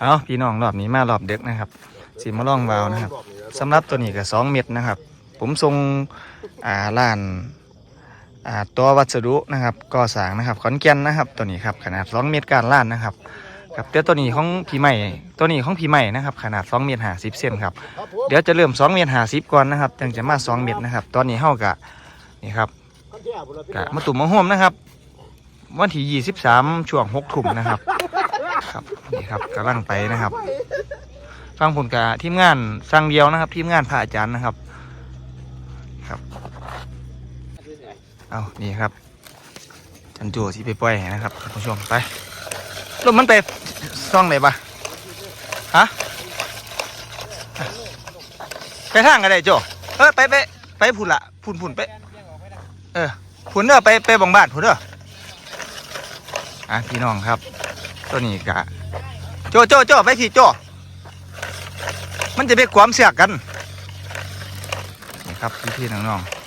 เอาพี่น้องรอบนี้มารอบเด็กนะครับสีมาล่องวาวนะครับสำหรับตัวนี้ก็สองเม็ดนะครับ ผมส่งอ่าล้านอ่าตัววัสดุนะครับก่อสร้างนะครับขอนแก่นนะครับ ตัวนี้ครับขนาดสองเมตรการล้านนะครับครับเดี๋ยวตัวนี้ของพี่ใหม่ตัวนี้ของพี่ใหม่นะครับ ขนาดสองเมตรห้าสิบเซนครับเดี๋ยวจะเริ่ม2เมตรห้าสิบก่อนนะครับจึงจะมา2เมตรนะครับ ตอนนี้เฮากะนี่ครับกะมาตุ่มมาห่วมนะครับ วันที่23ช่วง6ทุ่มนะครับ ครับนี่ครับกำลังไปนะครับ ฟังผลกะทีมงานสั่งเดียวนะครับ ทีมงานพระอาจารย์นะครับ ครับเอานี่ครับจันจูที่ไปปล่อยนะครับท่านผู้ชมไปลมมันไปซ่องไหนปะฮะไปทางกันได้โจเออไปไปไปพุ่นละพุ่นพุ่นไปเออพุ่นเด้อไปไปบังบ้านพุ่นเด้ออะพี่น้องครับ ตัวนี้กะโจโจโจไปที่โจมันจะไปความเสียกันนี่ครับพี่พี่น้องๆ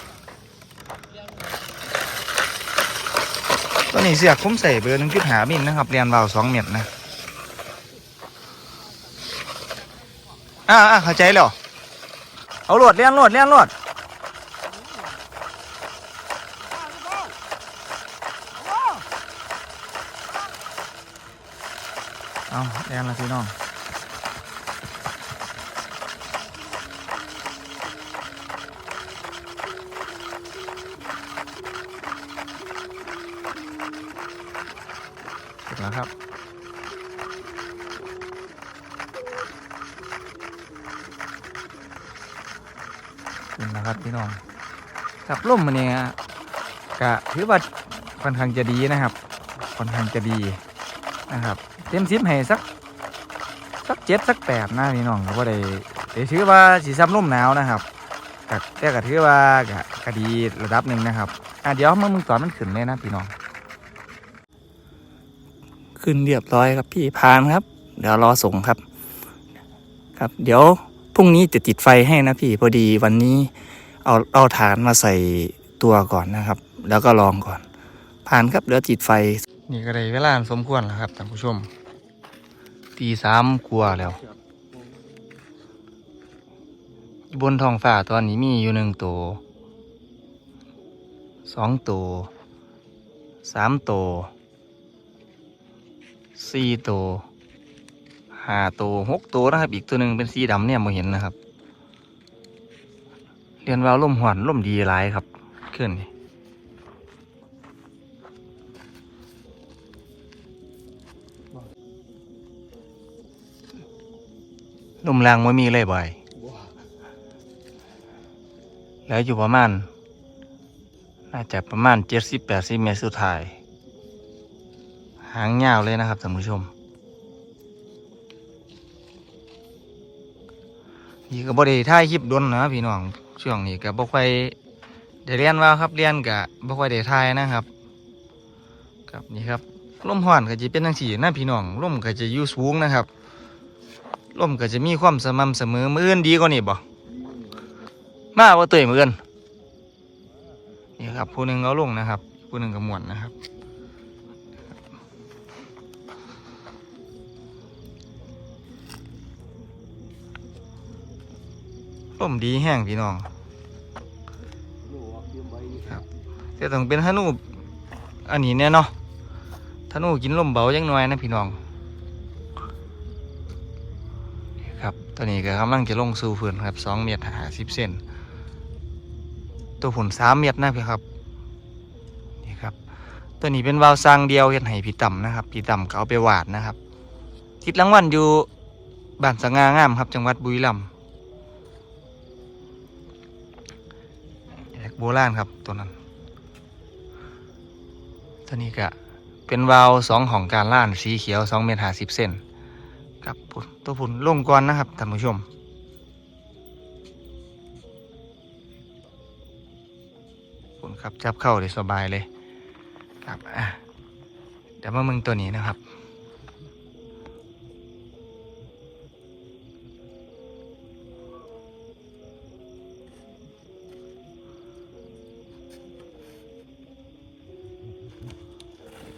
ตัวนี้เสียกผมใส่เบอร์หนึ่งจุดหามิลนะครับเรียนเบาสองเม็ดนะอ่าอ่าเข้าใจแล้วเอาโหลดเลี้ยนโหลดเลี้ยนโหลด เอาเลี้ยนละพี่น้องเสร็จแล้วครับขึ้นนะครับพี่น้องครับร่มมันเนี่ยกะถือว่าค่อนข้างจะดีนะครับค่อนข้างจะดี นะครับ เต็มสิบให้สักสักเจ็ดสักแปดนะพี่น้องก็บ่ได้แต่ถือว่าสีซ้ำร่มหนาวนะครับกะแต่ก็ถือว่ากะกะดีระดับหนึ่งนะครับอะเดี๋ยวเมื่อมึงตอนมันขึ้นเลยนะพี่น้อง ขึ้นเรียบร้อยครับพี่พานครับ เดี๋ยวรอส่งครับ ครับ เดี๋ยวพรุ่งนี้จะติดไฟให้นะพี่พอดีวันนี้เอาเอาฐานมาใส่ตัวก่อนนะครับ แล้วก็ลองก่อน ผ่านครับเดี๋ยวติดไฟ นี่ก็ได้เวลาสมควรแล้วครับท่านผู้ชม ตีสามกลัวแล้ว บนท้องฟ้าตอนนี้มีอยู่หนึ่งตัวสองตัวสามตัวสี่ตัวห้าตัวหกตัวนะครับ อีกตัวหนึ่งเป็นสีดำเนี่ยโมเห็นนะครับ เรียนว่าล่มหวนล่มดีหลายครับ ขึ้นนี่ ลมแรงไม่มีเลยบ่อยแล้วอยู่ประมาณ น่าจะประมาณเจ็ดสิบแปดสิบเมตรสุดท้าย หางยาวเลยนะครับท่านผู้ชม นี่ก็บ่ได้ถ่ายคลิปดนนะพี่น้องช่วงนี้ก็บ่ค่อยได้เรียนว่าครับเรียนก็บ่ค่อยได้ถ่ายนะครับ ครับนี่ครับลมฮ้อนก็จะเป็นจังซี่นะพี่น้องลมก็จะอยู่สูงนะครับ ลมก็จะมีความสม่ำเสมอมืออื่นดีกว่านี้บ่มาบ่เตยมืออื่นนี่ครับผู้หนึ่งเอาลงนะครับ ผู้หนึ่งก็ม่วนนะครับลมดีแห้งพี่น้องครับแต่ต้องเป็นธนูอันนี้เนี่ยเนาะธนูกินลมเบาจังน่อยนะพี่น้อง ตัวนี้ก็กำลังจะลงสู่พื้นครับสองเมตรห้าสิบเซนตัวผุนสามเมตรนะพี่ครับนี่ครับ ตัวนี้เป็นวาล์วสร้างเดียวเห็นให้พี่ต่ำนะครับพี่ต่ำก็เอาไปหวาดนะครับทิศรางวัลอยู่บ้านสง่างามครับ จังหวัดบุรีรัมย์แอกโบราณครับตัวนั้น ตัวนี้ก็เป็นวาล์วสองของการล่านสีเขียวสองเมตรห้าสิบเซน กับตัวผุนลงก่อนนะครับท่านผู้ชมผุนครับจับเข้าได้สบายเลยครับอะเดี๋ยวมามึงตัวนี้นะครับ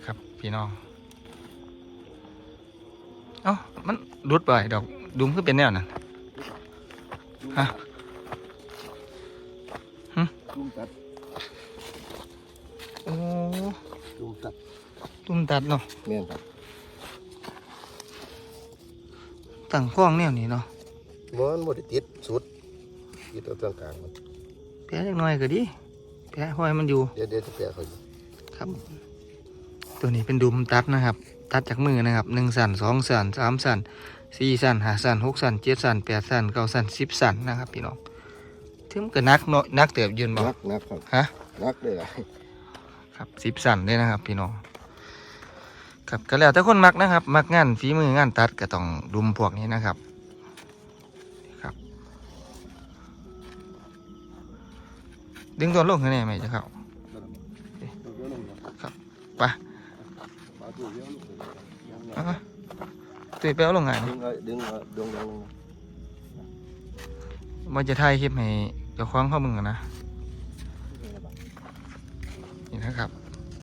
ครับพี่น้อง รุดไปดอกดุมคือเป็นแนวนั้นฮะลุงตัดโอ้ลุงตัดดุมตัดเนาะแม่นครับตั้งกล้องแนวนี้เนาะมันบ่ได้ติดสุดติดเอาตรงกลางมันแปะจักหน่อยก็ดีแปะห้อยมันอยู่เดี๋ยวเดี๋ยวจะแปะเขาอยู่ครับ ตัวนี้เป็นดุมตัดนะครับ ตัดจากมือนะครับหนึ่งสันสองสันสามสัน สี่สันห้าสันหกสันเจ็ดสันแปดสันเก้าสันสิบสันนะครับ พี่น้องถึงก็นักเนาะนักเติบยืนบอนักกนักครับฮะนักเลยล่ะครับสิบสันเลยนะครับ พี่น้องครับก็แล้วแต่คนมักนะครับ มักงานฝีมืองานตัดก็ต้องดุมพวกนี้นะครับครับดึงตัวลงข้างในไหมเจะเข้าครับไปอะ ตุยไปเอาลงไงดึงเอาดึงเอาดึงลงมันจะถ่ายคลิปให้เจ้าของเข้ามึงอะนะนี่นะครับ